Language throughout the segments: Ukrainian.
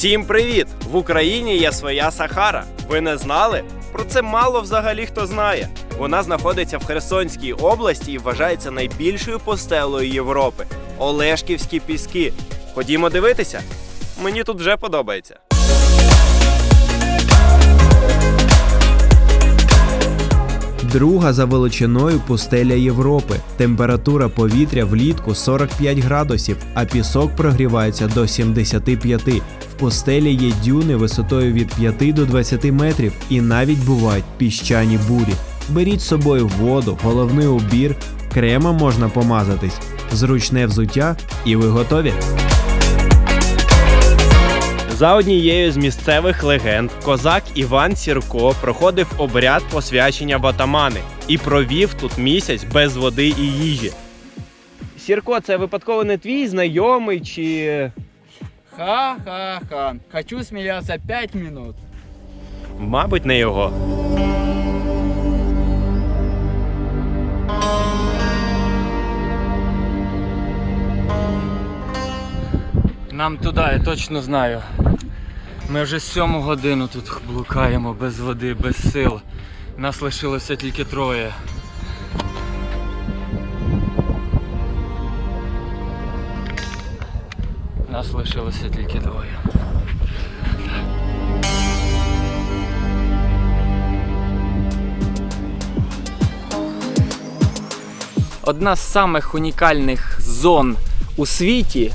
Всім привіт! В Україні є своя Сахара. Ви не знали? Про це мало взагалі хто знає. Вона знаходиться в Херсонській області і вважається найбільшою постелою Європи. Олешківські піски. Ходімо дивитися. Мені тут вже подобається. Друга за величиною пустеля Європи. Температура повітря влітку 45 градусів, а пісок прогрівається до 75. В пустелі є дюни висотою від 5 до 20 метрів і навіть бувають піщані бурі. Беріть з собою воду, головний убір, кремом можна помазатись, зручне взуття, і ви готові. За однією з місцевих легенд, козак Іван Сірко проходив обряд посвячення в атамани і провів тут місяць без води і їжі. Сірко, це випадково не твій знайомий чи. Ха-ха-ха. Хочу смеяться 5 минут. Мабуть, не його. Нам туди, я точно знаю. Ми вже сьому годину тут блукаємо без води, без сил. Нас лишилося тільки троє. Нас лишилося тільки двоє. Одна з самих унікальних зон у світі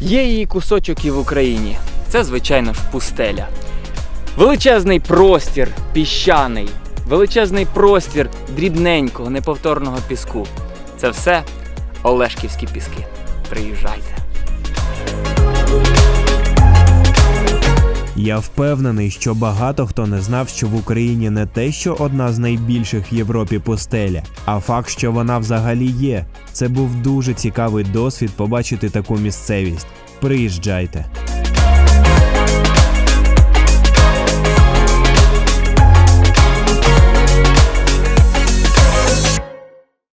Є її кусочок і в Україні. Це, звичайно ж, пустеля. Величезний простір піщаний, величезний простір дрібненького, неповторного піску. Це все Олешківські піски. Приїжджайте. Я впевнений, що багато хто не знав, що в Україні не те, що одна з найбільших в Європі пустеля, а факт, що вона взагалі є. Це був дуже цікавий досвід побачити таку місцевість. Приїжджайте.